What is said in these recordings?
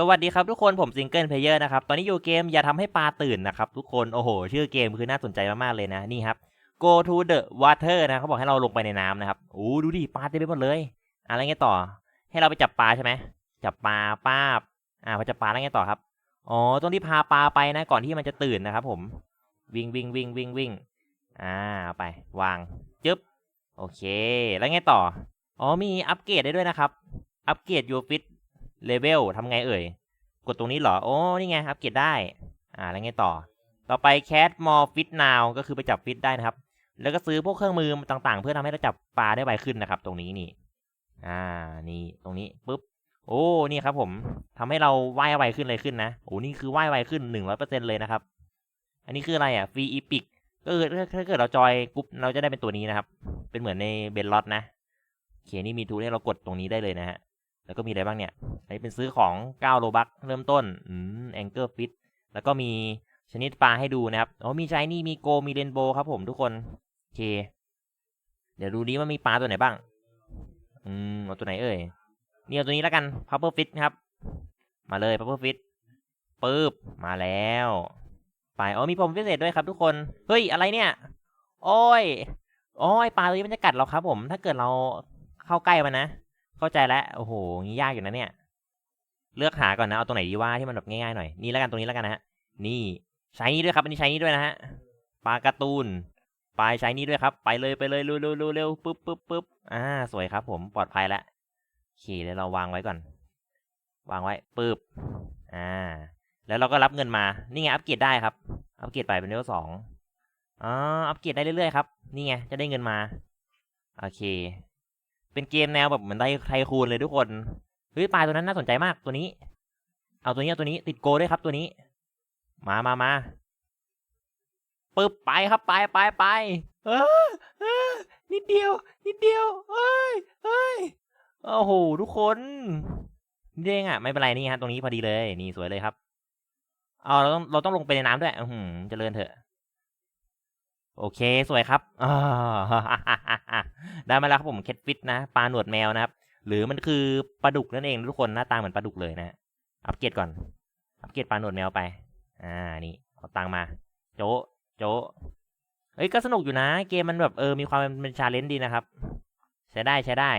สวัสดีครับทุกคนผมซิงเกิลเพลเยอร์นะครับ ตอนนี้อยู่เกมอย่าทำให้ปลาตื่นนะครับทุกคนโอ้โห ชื่อเกมคือน่าสนใจมาก ๆ เลยนะ นี่ครับ go to the water นะเขาบอกให้เราลงไปในน้ำนะครับโอ้ดูดิปลาเต็มไปหมดเลย อะไรเงี้ยต่อ ให้เราไปจับปลาใช่ไหมจับปลาป้าบอ่าพอจับปลาแล้วไงต่อครับอ๋อต้องที่พาปลาไปนะก่อนที่มันจะตื่นนะครับ ผม วิ่งวิ่งวิ่งวิ่งวิ่งอ่าไป วางจึ๊บโอเค แล้วไงต่ออ๋อมีอัปเกรดได้ด้วยนะครับอัปเกรด your fit เลเวลทำไงเอ่ย กดตรงนี้เหรอ โอ้ นี่ไงอัปเกรดได้ อ่า แล้วไงต่อ ต่อไป cat more fit now ก็คือไปจับฟิตได้นะครับ แล้วก็ซื้อพวกเครื่องมือต่างๆ เพื่อทำให้เราจับปลาได้ไวขึ้นนะครับ ตรงนี้นี่ อ่า นี่ ตรงนี้ปุ๊บ โอ้ นี่ครับผมทำให้เราว่ายไวขึ้นเลยขึ้นนะ โอ้ นี่คือว่ายไวขึ้นหนึ่งร้อยเปอร์เซ็นเลยนะครับ อันนี้คืออะไรอะฟรีอีพิกก็คือถ้าเกิดเราจอยกรุ๊ปเราจะได้เป็นตัวนี้นะครับ เป็นเหมือนในเบนลอตนะโอเคนี่มีทูให้เรากดตรงนี้ได้เลยนะฮะ แล้วก็มีอะไรบ้างเนี่ย อันนี้เป็นซื้อของ 9 โลบักเริ่มต้น อืมแองเกอร์ฟิตแล้วก็มีชนิดปลาให้ดูนะครับ อ๋อ มีไชนี่ มีโก มีเรนโบครับผมทุกคน โอเค เดี๋ยวดูนี้ว่ามีปลาตัวไหนบ้าง อืมเอาตัวไหนเอ่ยเนี่เอาตัวนี้แล้วกันพับเปอร์ฟิตครับ มาเลยพับเปอร์ฟิตปึ๊บ มาแล้ว ไป อ๋อ มีผมพิเศษด้วยครับทุกคน เฮ้ย อะไรเนี่ย โอ้ย โอ้ย ปลาตัวนี้มันจะกัดเราครับผม ถ้าเกิดเราเข้าใกล้มันนะ เข้าใจแล้วโอ้โหงี้ยากอยู่นะเนี่ย เลือกหาก่อนนะเอาตรงไหนดีว่าที่มันแบบง่ายๆหน่อยนี่แล้วกันตรงนี้แล้วกันนะฮะนี่ใช้นี่ด้วยครับอันนี้ใช้นี่ด้วยนะฮะปลาการ์ตูนปลายใช้นี่ด้วยครับ ไปเลยไปเลยเร็วเร็วเร็วเร็วปึ๊บปึ๊บปึ๊บอ่า สวยครับ ผมปลอดภัยแล้วโอเคเดี๋ยวเราวางไว้ก่อน วางไว้ปึ๊บอ่า แล้วเราก็รับเงินมา นี่ไงอัปเกรดได้ครับ อัปเกรดไปเป็นเลเวลสองอ๋ออัปเกรดได้เรื่อยๆครับ นี่ไงจะได้เงินมา โอเค เป็นเกมแนวแบบเหมือนไทไทคูนเลยทุกคน เฮ้ยปลาตัวนั้นน่าสนใจมากตัวนี้ เอาตัวนี้เอาตัวนี้ติดโกด้วยครับตัวนี้ มามามาปึ๊บไปครับไปไปไปเออเออนิดเดียว นิดเดียวเฮ้ยเฮ้ยโอ้โหทุกคนนี่เองอะไม่เป็นไรนี่ฮะตรงนี้พอดีเลย นี่สวยเลยครับเอาเราต้องเราต้องลงไปในน้ำด้วยอือหือเจริญเถอะ โอเค สวยครับอ่าได้มาแล้วครับผมเคทฟิตนะปลาหนวดแมวนะครับ หรือมันคือปลาดุกนั่นเองทุกคนหน้าตาเหมือนปลาดุกเลยนะอัปเกรดก่อน อัปเกรดปลาหนวดแมวไป อ่านี่เอาตังมา โจะโจะเอ้ยก็สนุกอยู่นะ เกมมันแบบเออมีความเป็นชาเลนจ์ดีนะครับ ใช้ได้ใช้ได้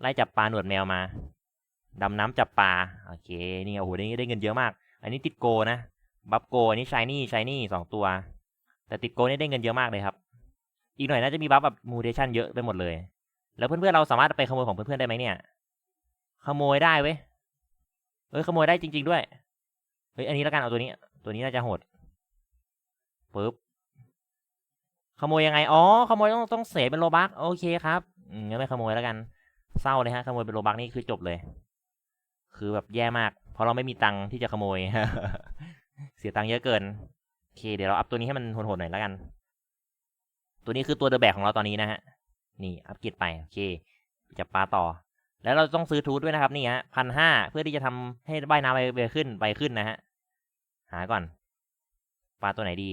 ไล่จับปลาหนวดแมวมาดำน้ำจับปลาโอเค นี่โอ้โหได้ได้เงินเยอะมาก อันนี้ติดโกนะ บัฟโกอันนี้ชายนี่ชายนี่สองตัว แต่ติดโกนี่ได้เงินเยอะมากเลยครับ อีกหน่อยน่าจะมีบัฟแบบมูเทชันเยอะไปหมดเลย แล้วเพื่อนๆเราสามารถไปขโมยของเพื่อนๆได้ไหมเนี่ย ขโมยได้เว้ย เอ้ยขโมยได้จริง ๆด้วย เฮ้ยอันนี้แล้วกันเอาตัวนี้ ตัวนี้น่าจะโหดปึ๊บ ขโมยยังไง อ๋อ ขโมยต้องต้องเสียเป็นโลบักโอเคครับงั้นไม่ขโมยแล้วกัน เศร้าเลยฮะ ขโมยเป็นโลบักนี่คือจบเลย คือแบบแย่มาก เพราะเราไม่มีตังค์ที่จะขโมย เสียตังค์เยอะเกิน เคเดี๋ยวเราอัพตัวนี้ให้มันโหดๆหน่อยแล้วกัน ตัวนี้คือตัวเดอะแบกของเราตอนนี้นะฮะ นี่อัพเกรดไปโอเคจับปลาต่อ แล้วเราต้องซื้อทูตด้วยนะครับนี่ฮะพันห้าเพื่อที่จะทำให้ว่ายน้ำไปไปขึ้นไปขึ้นนะฮะ หาก่อน ปลาตัวไหนดี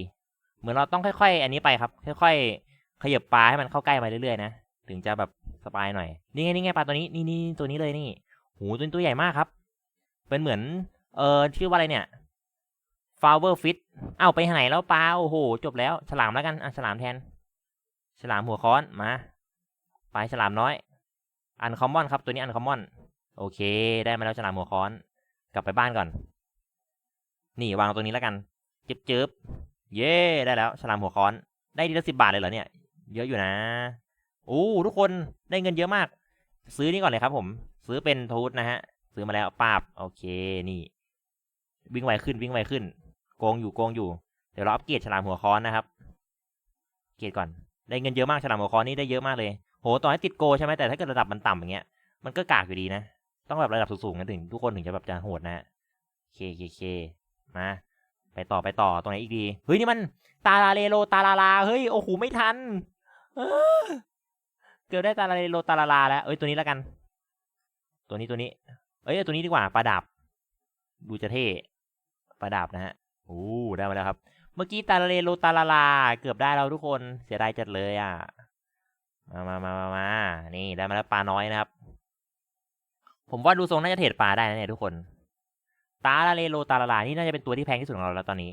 เหมือนเราต้องค่อย ๆ อันนี้ไปครับ ค่อยๆขยับปลาให้มันเข้าใกล้มาเรื่อยๆนะถึงจะแบบสบายหน่อย นี่ไงนี่ไงปลาตัวนี้นี่นี่ตัวนี้เลยนี่ หูตัวนี้ตัวใหญ่มากครับ เป็นเหมือน เออชื่อว่าอะไรเนี่ย ฟาวเวอร์ฟิตเอ้าไปไหนแล้วปลาโอ้โห จบแล้วฉลามแล้วกันอะฉลามแทน ฉลามหัวค้อนมา ไปฉลามน้อย อันคอมมอนครับตัวนี้อันคอมมอน โอเค ได้มาแล้วฉลามหัวค้อน กลับไปบ้านก่อน นี่วางตรงนี้แล้วกันจึ๊บจึ๊บเย่ได้แล้ว ฉลามหัวค้อน ได้ดีละสิบาทเลยเหรอเนี่ย เยอะอยู่นะโอ้ทุกคนได้เงินเยอะมาก ซื้อนี่ก่อนเลยครับผม ซื้อเป็นทูตนะฮะ ซื้อมาแล้วปาบ โอเค นี่ วิ่งไวขึ้นวิ่งไวขึ้น โกงอยู่โกงอยู่ เดี๋ยวเราอัปเกรดฉลามหัวค้อนนะครับ เกรดก่อน ได้เงินเยอะมากฉลามหัวค้อนนี่ได้เยอะมากเลย โหต่อให้ติดโกใช่ไหมแต่ถ้าเกิดระดับมันต่ำอย่างเงี้ย มันก็กากอยู่ดีนะ ต้องแบบระดับสูงๆกันถึงทุกคนถึงจะแบบจะโหดนะฮะเคเคเคมา ไปต่อไปต่อตรงไหนอีกดี เฮ้ยนี่มันตาลาเลโลตาลาลา เฮ้ยโอ้โหไม่ทันเออเกือบได้ตาลาเลโลตาลาลาแล้ว เอ้ยตัวนี้แล้วกัน ตัวนี้ตัวนี้ เอ้ยตัวนี้ดีกว่าปลาดาบดูจะเท่ปลาดาบนะฮะ โอ้ได้มาแล้วครับ เมื่อกี้ตาเลโลตาลาลา เกือบได้แล้วทุกคนเสียดายจัดเลยอะ มามามามามานี่ได้มาแล้วปลาน้อยนะครับ ผมว่าดูทรงน่าจะเทรดปลาได้นะเนี่ยทุกคน ตาลาเลโลตาลาลา นี่น่าจะเป็นตัวที่แพงที่สุดของเราแล้วตอนนี้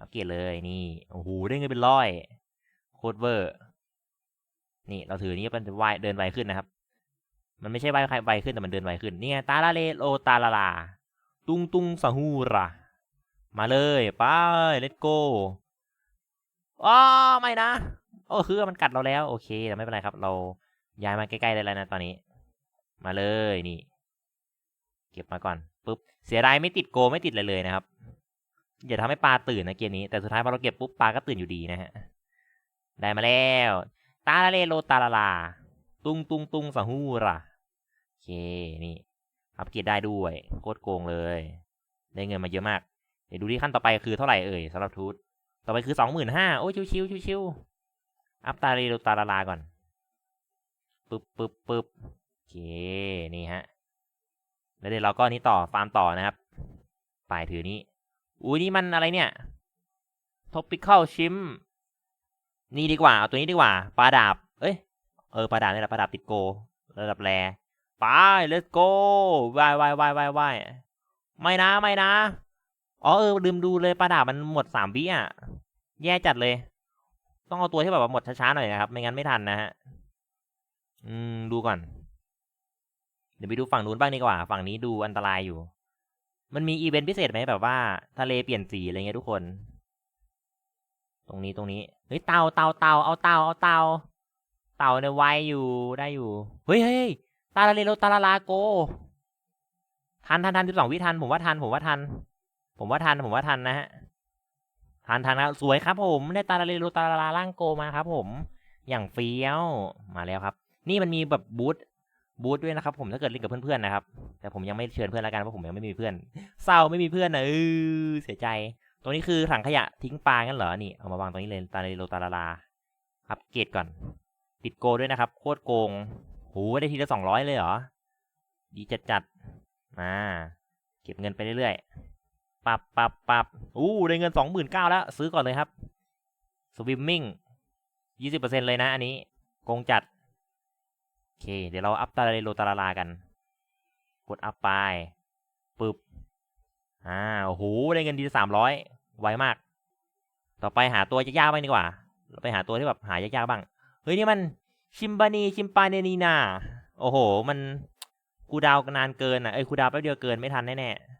อัปเกรดเลยนี่ โอ้โหได้เงินเป็นร้อย โคตรเวอร์ นี่เราถือนี่มันจะไวเดินไวขึ้นนะครับ มันไม่ใช่ไวไวขึ้นแต่มันเดินไวขึ้น นี่ไงตาลาเลโลตาลาลา ตุงตุงสหูระ มาเลยไป let's go อ๋อไม่นะ โอ้คือมันกัดเราแล้ว โอเคแต่ไม่เป็นไรครับ เราย้ายมาใกล้ๆได้แล้วนะตอนนี้ มาเลยนี่ เก็บมาก่อนปุ๊บเสียดายไม่ติดโกไม่ติดอะไรเลยนะครับอย่าทำให้ปลาตื่นนะเกมนี้แต่สุดท้ายพอเราเก็บปุ๊บปลาก็ตื่นอยู่ดีนะฮะได้มาแล้วตาลาเลโลตาลาลา ตุงตุงตุงสหูระโอเคนี่อัปเกรดได้ด้วยโคตรโกงเลย ได้เงินมาเยอะมาก เดี๋ยวดูที่ขั้นต่อไปคือเท่าไหร่เอ่ยสำหรับทูตต่อไปคือสองหมื่นห้าโอ้ชิวชิวชิวชิวอัพตาลีตาลาลาก่อนปึ๊บปึ๊บปึ๊บโอเคนี่ฮะแล้วเดี๋ยวเราก็นี้ต่อฟาร์มต่อนะครับปลายถือนี้อุ้ยนี่มันอะไรเนี่ย topical shim นี่ดีกว่าเอาตัวนี้ดีกว่าปลาดาบ เอ้ยเออปลาดาบนี่แหละปลาดาบติดโกระดับแรไป let's go วายวายวายวายวายไม่นะไม่นะ อ๋อเออลืมดูเลยปลาดาบมันหมดสามวิอะ แย่จัดเลย ต้องเอาตัวที่แบบว่าหมดช้าๆหน่อยนะครับ ไม่งั้นไม่ทันนะฮะ อืม ดูก่อน เดี๋ยวไปดูฝั่งนู้นบ้างดีกว่า ฝั่งนี้ดูอันตรายอยู่ มันมีอีเวนต์พิเศษไหมแบบว่า ทะเลเปลี่ยนสีอะไรเงี้ยทุกคน ตรงนี้ตรงนี้ เฮ้ยเต่าเต่าเต่าเอาเต่าเอาเต่าเต่าเนี่ยไวอยู่ได้อยู่ เฮ้ยเฮ้ยตาลาเลโลตาลาลาโก ทันทันทันสิบสองวิทันผมว่าทันผมว่าทัน ผมว่าทันผมว่าทันนะฮะทันทันครับสวยครับผมได้ตาลาเลโลตาลาลาล่างโกมาครับ ผมอย่างเฟี้ยวมาแล้วครับ นี่มันมีแบบบูธบูธด้วยนะครับ ผมถ้าเกิดเล่นกับเพื่อนๆนะครับ แต่ผมยังไม่เชิญเพื่อนล้วกันเพราะผมยังไม่มีเพื่อน เศร้าไม่มีเพื่อนนะเออเสียใจ ตรงนี้คือถังขยะทิ้งปลางั้นเหรอนี่เอามาวางตรงนี้เลยตาลาเลโลตาลาลาอัปเกรดก่อน ติดโกด้วยนะครับ โคตรโกงโหได้ทีละสองร้อยเลยเหรอดีจัดจัดมาเก็บเงินไปเรื่อยๆ ปรับปรับปรับอู้ได้เงินสองหมื่นเก้าแล้ว ซื้อก่อนเลยครับสวิมมิ่งยี่สิบเปอร์เซ็นเลยนะ อันนี้โกงจัด โอเค เดี๋ยวเราอัพตาเลโลตาลาลากัน กดอัพไปปึ๊บอ่าโอ้โหได้เงินดีสามร้อยไวมาก ต่อไปหาตัวยากๆบ้างดีกว่า เราไปหาตัวที่แบบหายากๆบ้าง เฮ้ย นี่มันชิมบานีชิมปาเนนีนา โอ้โห มันคูดาวน์นานเกินอะ เอ้ยคูดาวแป๊บเดียวเกินไม่ทันแน่ๆ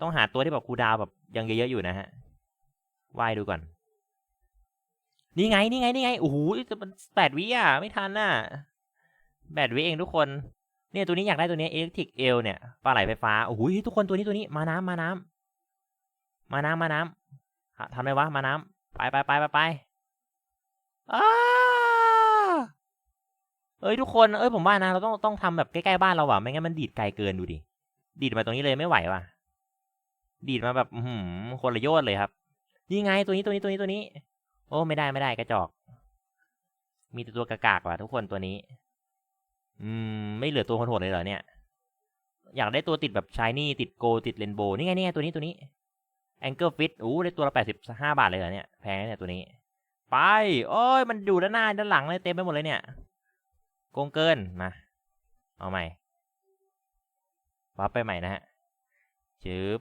ต้องหาตัวที่แบบคูดาวแบบยังเยอะๆอยู่นะฮะว่ายดูก่อน นี่ไง นี่ไง นี่ไง โอ้โหจะมันแปดวิอะ ไม่ทันน่ะแปดวิเองทุกคน เนี่ยตัวนี้อยากได้ตัวนี้เอ c ก r ิกเอลเนี่ย ปลาไหลไฟฟ้า โอ้โหทุกคนตัวนี้ตัวนี้ มาน้ำมาน้ำมาน้ำมาน้ำหาทำไมวะ มาน้ำไปไปไปไปไปอ้าเอ้ยทุกคน เอ้ยผมว่านะ เราต้องต้องทำแบบใกล้ๆบ้านเราว่ะ ไม่งั้นมันดีดไกลเกินดูดิ ดีดมาตรงนี้เลยไม่ไหวว่ะ ดีดมาแบบหือคนละโยชน์เลยครับ นี่ไงตัวนี้ตัวนี้ตัวนี้ตัวนี้ โอ้ไม่ได้ไม่ได้กระจอก มีแต่ตัวกากๆว่ะทุกคนตัวนี้ อืม ไม่เหลือตัวคนโหดเลยเหรอเนี่ย อยากได้ตัวติดแบบชายนี่ติดโกติดเรนโบนี่ไงนี่ไงตัวนี้ตัวนี้แองเกิลฟิตอู้ได้ตัวละแปดสิบห้าบาทเลยเหรอเนี่ยแพงเนี่ยตัวนี้ ไปโอ้ยมันอยู่ด้านหน้าด้านหลังเลยเต็มไปหมดเลยเนี่ยโกงเกินมาเอาใหม่วับไปใหม่นะฮะจืบ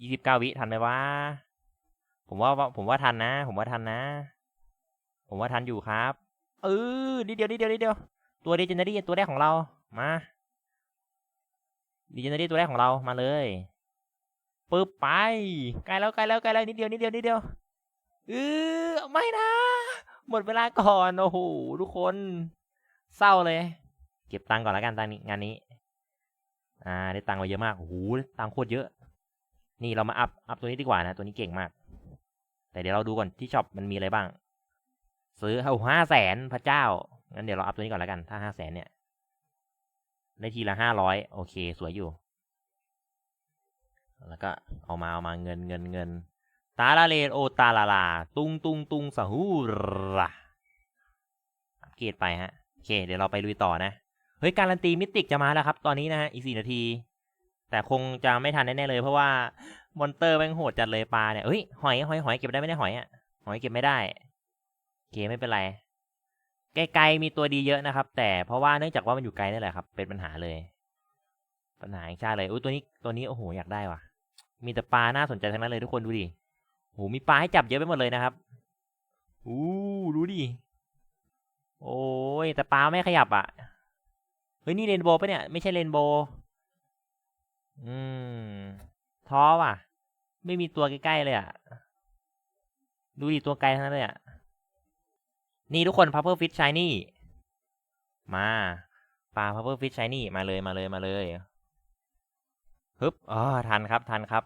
ยี่สิบเก้าวิทันไหมวะ ผมว่าผมว่าทันนะ ผมว่าทันนะ ผมว่าทันอยู่ครับ เออนิดเดียวนิดเดียวนิดเดียว ตัวดีเจเนอรี่ตัวแรกของเรา มาดีเจเนอรี่ตัวแรกของเรา มาเลยปึ๊บไป ใกล้แล้วใกล้แล้วใกล้แล้วนิดเดียวนิดเดียวนิดเดียวเออไม่นะ หมดเวลาก่อน โอ้โหทุกคน เศร้าเลย เก็บตังค์ก่อนแล้วกันตังนี้งานนี้ อ่า ได้ตังค์มาเยอะมาก โอ้โห ตังค์โคตรเยอะ นี่เรามาอัพ อัพตัวนี้ดีกว่านะ ตัวนี้เก่งมาก แต่เดี๋ยวเราดูก่อนที่ช็อปมันมีอะไรบ้าง ซื้อเอาห้าแสนพระเจ้า งั้นเดี๋ยวเราอัพตัวนี้ก่อนแล้วกัน ถ้าห้าแสนเนี่ย ได้ทีละห้าร้อยโอเค สวยอยู่ แล้วก็เอามาเอามาเงินเงินเงิน ตาลาเลโอตาลาลา ตุงตุงตุงสหูระอัปเกรดไปฮะ โอเค เดี๋ยวเราไปลุยต่อนะ เฮ้ย การันตีมิติกจะมาแล้วครับ ตอนนี้นะฮะ อีกสี่นาที แต่คงจะไม่ทันแน่ๆเลย เพราะว่ามอนเตอร์แม่งโหดจัดเลยปลาเนี่ยเฮ้ยหอยหอยหอยเก็บได้ไม่ได้หอยอะหอยเก็บไม่ได้โอเคไม่เป็นไรไกลๆมีตัวดีเยอะนะครับ แต่เพราะว่าเนื่องจากว่ามันอยู่ไกลนี่แหละครับ เป็นปัญหาเลย ปัญหาแห่งชาเลยอุ้ยตัวนี้ตัวนี้โอ้โหอยากได้ว่ะ มีแต่ปลาน่าสนใจทั้งนั้นเลยทุกคนดูดิโหมีปลาให้จับเยอะไปหมดเลยนะครับอู้ดูดิโอ้ยแต่ปลาไม่ขยับอะเฮ้ยนี่เรนโบว์ปะเนี่ยไม่ใช่เรนโบว์ อืม ท้อว่ะ ไม่มีตัวใกล้ๆเลยอะ ดูดิตัวไกลทั้งนั้นเลยอะ นี่ทุกคนพัฟเฟอร์ฟิชชายนี่ มาปลาพัฟเฟอร์ฟิชชายนี่มาเลยมาเลยมาเลยฮึบอ๋อทันครับทันครับ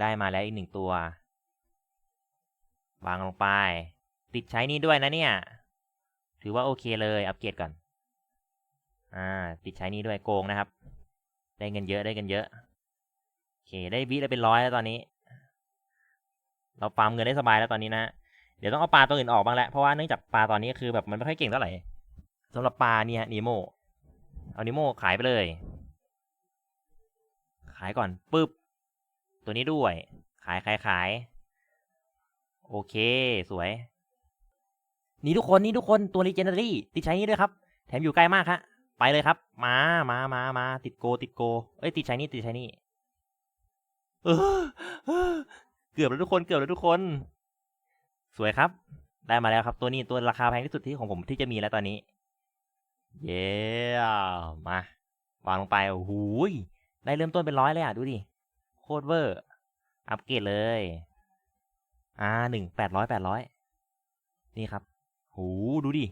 ได้มาแล้วอีกหนึ่งตัว วางลงไป ติดใช้นี่ด้วยนะเนี่ย ถือว่าโอเคเลย อัปเกรดก่อน อ่า ติดใช้นี่ด้วยโกงนะครับ ได้เงินเยอะได้เงินเยอะโอเคได้วิได้เป็นร้อยแล้วตอนนี้ เราฟาร์มเงินได้สบายแล้วตอนนี้นะเดี๋ยวต้องเอาปลาตัวอื่นออกบ้างแล้วเพราะว่าเนื่องจากปลาตอนนี้คือแบบมันไม่ค่อยเก่งเท่าไหร่สำหรับปลาเนี่ยนีโมเอานีโมขายไปเลย ขายก่อนปึ๊บตัวนี้ด้วย ขายขายขายโอเคสวย นี่ทุกคนนี่ทุกคนตัว Legendary ติดใช้นี้ด้วยครับ แถมอยู่ใกล้มากฮะ ไปเลยครับ มา มา มา มา ติดโก ติดโก เอ้ย ติดใช้นี่ติดใช้นี่เออเกือบแล้วทุกคน เกือบแล้วทุกคน สวยครับ ได้มาแล้วครับ ตัวนี้ตัวราคาแพงที่สุดที่ของผมที่จะมีแล้วตอนนี้ เย้มาวางลงไปโอ้โหยได้เริ่มต้นเป็นร้อยเลยอะ ดูดิ โคตรเวอร์ อัปเกรดเลย อ่าหนึ่งแปดร้อยแปดร้อย นี่ครับโหดูดิ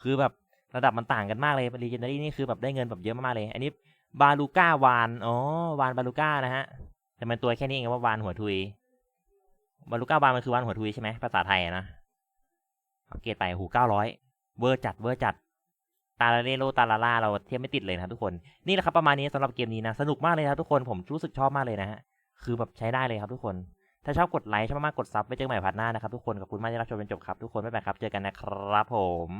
คือแบบ ระดับมันต่างกันมากเลย Legendary นี่คือแบบได้เงินแบบเยอะมากๆเลย อันนี้บาลูก้าวาน อ๋อ วานบาลูก้านะฮะ แต่มันตัวแค่นี้เองว่าวานหัวทุย บาลูก้าวานมันคือวานหัวทุยใช่ไหมภาษาไทยอะนะอัปเกรดไปหูเก้าร้อยเวอร์จัดเวอร์จัด ตาลาเรโลตาลาล่าเราเทียบไม่ติดเลยนะทุกคน นี่แหละครับประมาณนี้สำหรับเกมนี้นะ สนุกมากเลยครับทุกคน ผมรู้สึกชอบมากเลยนะฮะ คือแบบใช้ได้เลยครับทุกคน ถ้าชอบกดไลค์ชอบมากกดซับไว้เจอกันใหม่พาร์ทหน้านะครับทุกคน ขอบคุณมากที่รับชมจนจบครับทุกคนบ๊ายบายครับ เจอกันนะครับผม